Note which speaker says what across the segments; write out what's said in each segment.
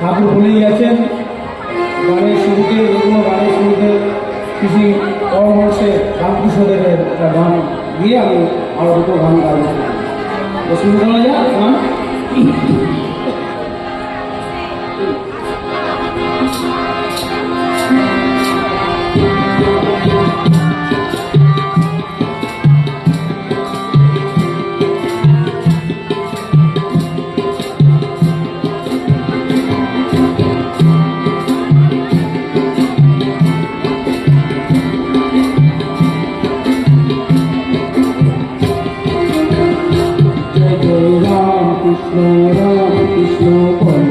Speaker 1: ঠাকুর বলেই গেছেন। গানের শুরুতে যেগুলো গানের শুরুতে কৃষি পরামর্শে রামকৃষ্ণ দেবের একটা গান দিয়ে আমি আরও দুটো গান গাইছি। শুরু করা যায় গান। কৃষ্ণ কৃষ্ণ পদ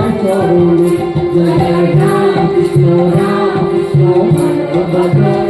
Speaker 1: Jai Ram Krishna Ram Krishna Ram Ram